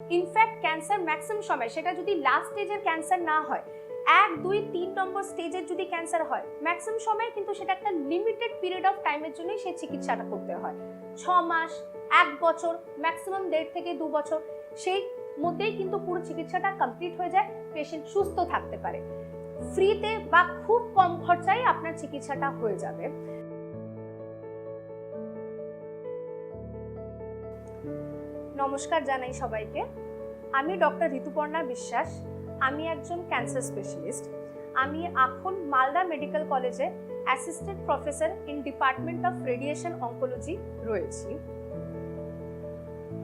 In fact cancer maximum সময়, সেটা যদি লাস্ট স্টেজের ক্যান্সার না হয়, এক, দুই, তিন নম্বর স্টেজের যদি ক্যান্সার হয় ম্যাক্সিমাম সময় কিন্তু সেটা একটা লিমিটেড পিরিয়ড অফ টাইমের জন্যই সেই চিকিৎসাটা করতে হয়। ছ মাস, এক বছর ম্যাক্সিমাম দেড় থেকে দু বছর, সেই মধ্যেই কিন্তু পুরো চিকিৎসাটা কমপ্লিট হয়ে যায় পেশেন্ট সুস্থ থাকতে পারে। ফ্রিতে বা খুব কম খরচায় আপনার চিকিৎসাটা হয়ে যাবে। নমস্কার জানাই সবাইকে। আমি ডক্টর ঋতুপর্ণা বিশ্বাস। আমি একজন ক্যান্সার স্পেশালিস্ট। আমি এখন মালদা মেডিকেল কলেজে assistant professor in department of radiation oncology রয়েছি।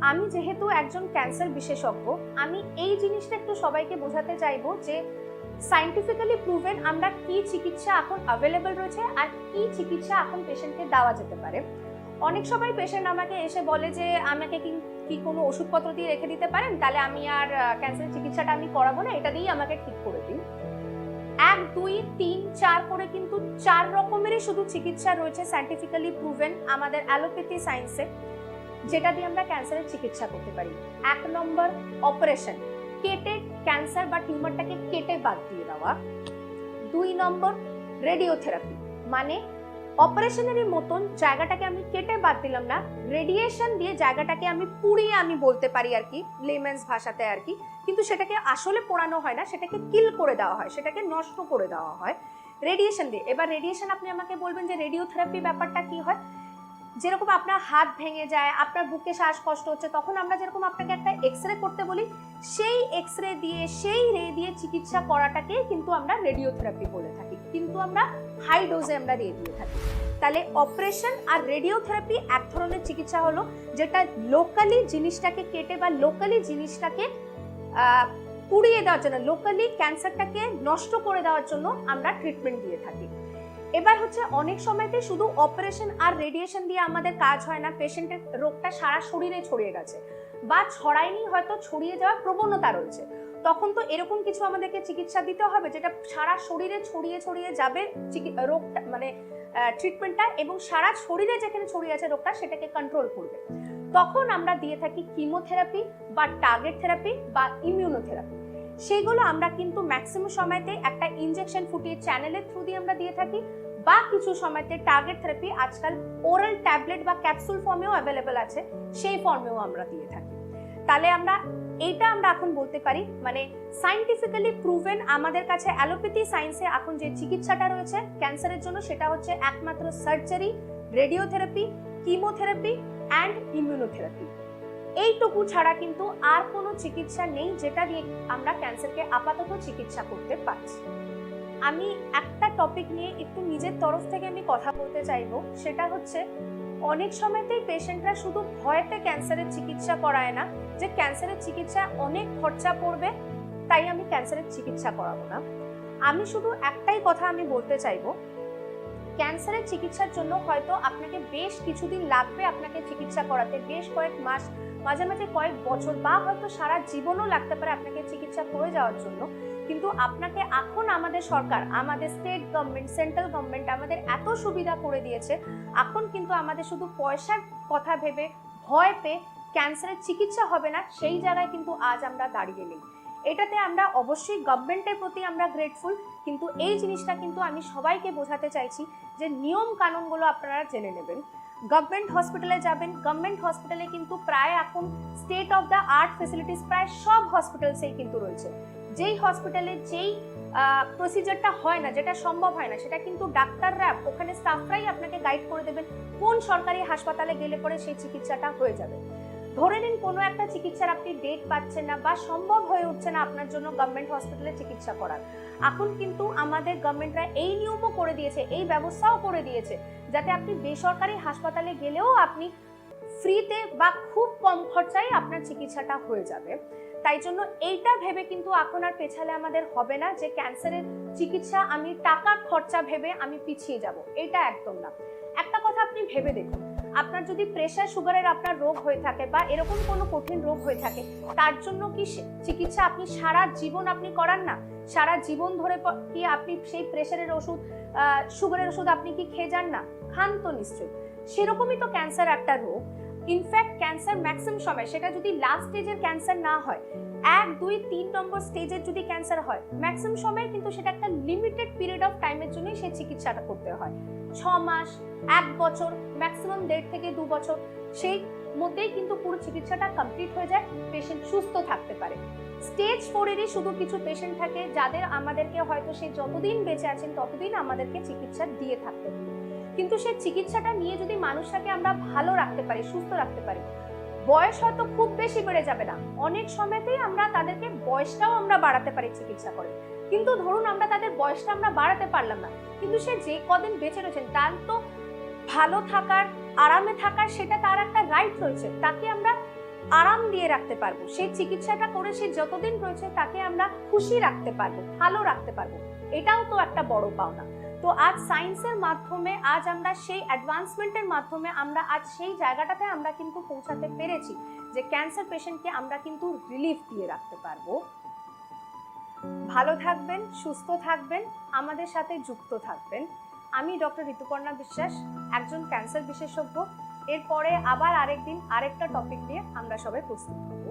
আমি যেহেতু একজন ক্যান্সার বিশেষজ্ঞ, আমি এই জিনিসটা একটু সবাইকে বোঝাতে চাইব যে সাইন্টিফিক্যালি প্রুভেন আমরা কি চিকিৎসা এখন অ্যাভেলেবল রয়েছে আর কি চিকিৎসা এখন পেশেন্টকে দেওয়া যেতে পারে। অনেক সময় পেশেন্ট আমাকে এসে বলে যে, আমাকে কি কি কোনো ওষুধপত্র দিয়ে রেখে দিতে পারেন? তাহলে আমি আর ক্যান্সার চিকিৎসাটা আমি করাবো না, এটা দিয়েই আমাকে ঠিক করে দিন। এক, দুই, তিন, চার করে কিন্তু চার রকমেরই শুধু চিকিৎসা রয়েছে সাইন্টিফিক্যালি প্রুভেন আমাদের অ্যালোপ্যাথি সায়েন্সে যেটা দিয়ে আমরা ক্যান্সারের চিকিৎসা করতে পারি। এক নম্বর অপারেশন কেটে ক্যান্সার বা টিউমারটাকে কেটে বাদ দিয়ে দেওয়া। দুই নম্বর রেডিওথেরাপি মানে অপারেশনেরই মতন জায়গাটাকে আমি কেটে বাদ দিলাম না। রেডিয়েশন দিয়ে জায়গাটাকে আমি পুড়িয়ে আমি বলতে পারি আর কি লেমেন্স ভাষাতে আর কি। কিন্তু সেটাকে আসলে পোড়ানো হয় না, সেটাকে কিল করে দেওয়া হয়, সেটাকে নষ্ট করে দেওয়া হয়। রেডিয়েশন দিয়ে। এবার রেডিয়েশন আপনি আমাকে বলবেন যে রেডিওথেরাপি ব্যাপারটা কি হয়? যেরকম আপনার হাত ভেঙে যায়, আপনার বুকে শ্বাসকষ্ট হচ্ছে, তখন আমরা যেরকম আপনাকে একটা এক্স রে করতে বলি, সেই এক্স রে দিয়ে, সেই রে দিয়ে চিকিৎসা করাটাকে কিন্তু আমরা রেডিওথেরাপি বলে থাকি। কিন্তু আমরা হাই ডোজে আমরা দিয়ে দিয়ে থাকি। তাহলে অপারেশন আর রেডিওথেরাপি এক ধরনের চিকিৎসা হলো, যেটা লোকালি জিনিসটাকে কেটে বা লোকালি জিনিসটাকে পুড়িয়ে দেওয়ার জন্য, লোকালি ক্যান্সারটাকে নষ্ট করে দেওয়ার জন্য আমরা ট্রিটমেন্ট দিয়ে থাকি। এবার হচ্ছে অনেক সময়তে শুধু অপারেশন আর রেডিয়েশন দিয়ে আমাদের কাজ হয় না, পেশেন্টের রোগটা সারা শরীরে ছড়িয়ে গেছে বা ছড়ায়নি, হয়তো ছড়িয়ে যাওয়ার প্রবণতা রয়েছে। তখন তো এরকম কিছু আমাদেরকে চিকিৎসা দিতে হবে যেটা সারা শরীরে ছড়িয়ে ছড়িয়ে যাবে রোগটা মানে ট্রিটমেন্টটা এবং সারা শরীরে যেখানে ছড়িয়ে আছে রোগটা সেটাকে কন্ট্রোল করবে। তখন আমরা দিয়ে থাকি কিমোথেরাপি বা টার্গেট থেরাপি বা ইমিউনোথেরাপি সেইগুলো আমরা কিন্তু ম্যাক্সিমাম সময়তে একটা ইনজেকশন ফুটিয়ে চ্যানেলের থ্রু দিয়ে আমরা দিয়ে থাকি বা কিছু সময়তে টার্গেট থেরাপি আজকাল ওরাল ট্যাবলেট বা ক্যাপসুল ফর্মেও অ্যাভেলেবেল আছে, সেই ফর্মেও আমরা দিয়ে থাকি। তাহলে আমরা এইটা আমরা এখন বলতে পারি মানে সাইন্টিফিক্যালি প্রুভেন আমাদের কাছে অ্যালোপ্যাথি সায়েন্সে এখন যে চিকিৎসাটা রয়েছে ক্যান্সারের জন্য সেটা হচ্ছে একমাত্র surgery radiotherapy chemotherapy and immunotherapy এইটুকু ছাড়া কিন্তু আর কোনো চিকিৎসা নেই যেটা দিয়ে আমরা ক্যান্সারকে আপাতত চিকিৎসা করতে পারছি। আমি একটা টপিক নিয়ে একটু নিজের তরফ থেকে আমি কথা বলতে চাইব, সেটা হচ্ছে অনেক সময়তেই পেশেন্টরা শুধু ভয়েতে ক্যান্সারের চিকিৎসা করায় না, যে ক্যান্সারের চিকিৎসা অনেক খরচা পড়বে, তাই আমি ক্যান্সারের চিকিৎসা করাবো না। আমি শুধু একটাই কথা আমি বলতে চাইব ক্যান্সারের চিকিৎসার জন্য হয়তো আপনাকে বেশ কিছুদিন লাগবে আপনাকে চিকিৎসা করাতে, বেশ কয়েক মাস, মাঝে মাঝে কয়েক বছর, বা হয়তো সারা জীবনও লাগতে পারে আপনাকে চিকিৎসা করে যাওয়ার জন্য। কিন্তু আপনাকে এখন আমাদের সরকার, আমাদের স্টেট গভর্নমেন্ট সেন্ট্রাল গভর্নমেন্ট আমাদের এত সুবিধা করে দিয়েছে, এখন কিন্তু আমাদের শুধু পয়সার কথা ভেবে ভয় পেয়ে ক্যান্সারের চিকিৎসা হবে না, সেই জায়গায় কিন্তু আজ আমরা দাঁড়িয়ে নেই। এটাতে আমরা অবশ্যই গভর্নমেন্টের প্রতি আমরা গ্রেটফুল কিন্তু এই জিনিসটা কিন্তু আমি সবাইকে বোঝাতে চাইছি যে নিয়ম কানুনগুলো আপনারা জেনে নেবেন। গভর্নমেন্ট হসপিটালে যাবেন গভর্নমেন্ট হসপিটালে কিন্তু প্রায় এখন state of the art facilities প্রায় সব হসপিটালসেই কিন্তু রয়েছে। যেই হসপিটালে যেই প্রসিজারটা হয় না, যেটা সম্ভব হয় না, সেটা কিন্তু ডাক্তাররা, ওখানে স্টাফরাই আপনাকে গাইড করে দেবেন কোন সরকারি হাসপাতালে গেলে পরে সেই চিকিৎসাটা হয়ে যাবে। ধরে নিন কোনো একটা চিকিৎসার আপনি ডেট পাচ্ছেন না বা সম্ভব হয়ে উঠছে না আপনার জন্য গভর্নমেন্ট হসপিটালে চিকিৎসা করার। এখন কিন্তু আমাদের গভর্নমেন্টরা এই নিয়মও করে দিয়েছে, এই ব্যবস্থাও করে দিয়েছে, যাতে আপনি বেসরকারি হাসপাতালে গেলেও আপনি ফ্রিতে বা খুব কম খরচায় আপনার চিকিৎসাটা হয়ে যাবে। তাই জন্য এইটা ভেবে কিন্তু এখন আর পেছালে আমাদের হবে না যে ক্যান্সারের চিকিৎসা আমি টাকা খরচা ভেবে আমি পিছিয়ে যাব। এটা একদম না। একটা কথা আপনি ভেবে দেখুন। আপনার যদি প্রেশার সুগারের আপনার রোগ হয়ে থাকে বা এরকম কোনো কঠিন রোগ হয়ে থাকে, তার জন্য কি চিকিৎসা আপনি সারা জীবন আপনি করান না? সারা জীবন ধরে কি আপনি সেই প্রেশারের ওষুধ সুগারের ওষুধ আপনি কি খেয়ে যান না? খান তো নিশ্চয়ই। সেরকমই তো ক্যান্সার একটা রোগ। ইনফ্যাক্ট ক্যান্সার ম্যাক্সিমাম সময়, সেটা যদি লাস্ট স্টেজের ক্যান্সার না হয়, এক, দুই, তিন নম্বর স্টেজের যদি ক্যান্সার হয় ম্যাক্সিমাম সময় কিন্তু সেটা একটা লিমিটেড পিরিয়ড অফ টাইমের জন্যই সেই চিকিৎসাটা করতে হয়। ছ মাস, এক বছর ম্যাক্সিমাম দেড় থেকে দু বছর, সেই মধ্যেই কিন্তু পুরো চিকিৎসাটা কমপ্লিট হয়ে যায় পেশেন্ট সুস্থ থাকতে পারে। স্টেজ ফোরেরই শুধু কিছু পেশেন্ট থাকে, যাদের আমাদেরকে হয়তো সে যতদিন বেঁচে আছেন, ততদিন আমাদেরকে চিকিৎসা দিয়ে থাকতে হবে। কিন্তু সেই চিকিৎসাটা নিয়ে যদি মানুষটাকে আমরা ভালো রাখতে পারি, সুস্থ রাখতে পারি, বয়স হয়তো খুব বেশি বেড়ে যাবে না। অনেক সময়তেই আমরা তাদেরকে বয়সটাও আমরা বাড়াতে পারি চিকিৎসা করে। কিন্তু ধরুন আমরা তাদের বয়সটা আমরা বাড়াতে পারলাম না, কিন্তু সে যে কদিন বেঁচে রয়েছেন, তার তো ভালো থাকার, আরামে থাকার সেটা তার একটা রাইট রয়েছে। তাকে আমরা আরাম দিয়ে রাখতে পারব। সেই চিকিৎসাটা করে সে যতদিন রয়েছে, তাকে আমরা খুশি রাখতে পারব, ভালো রাখতে পারব। এটাও তো একটা বড় পাওনা। তো আজ সায়েন্সের মাধ্যমে, আজ আমরা সেই অ্যাডভান্সমেন্টের মাধ্যমে আমরা আজ সেই জায়গাটাতে আমরা কিন্তু পৌঁছাতে পেরেছি যে ক্যান্সার পেশেন্টকে আমরা কিন্তু রিলিফ দিয়ে রাখতে পারব। ভালো থাকবেন, সুস্থ থাকবেন, আমাদের সাথে যুক্ত থাকবেন। আমি ডক্টর ঋতুপর্ণা বিশ্বাস, একজন ক্যান্সার বিশেষজ্ঞ। এরপরে আবার আরেকদিন আরেকটা টপিক নিয়ে আমরা সবাই প্রস্তুত হব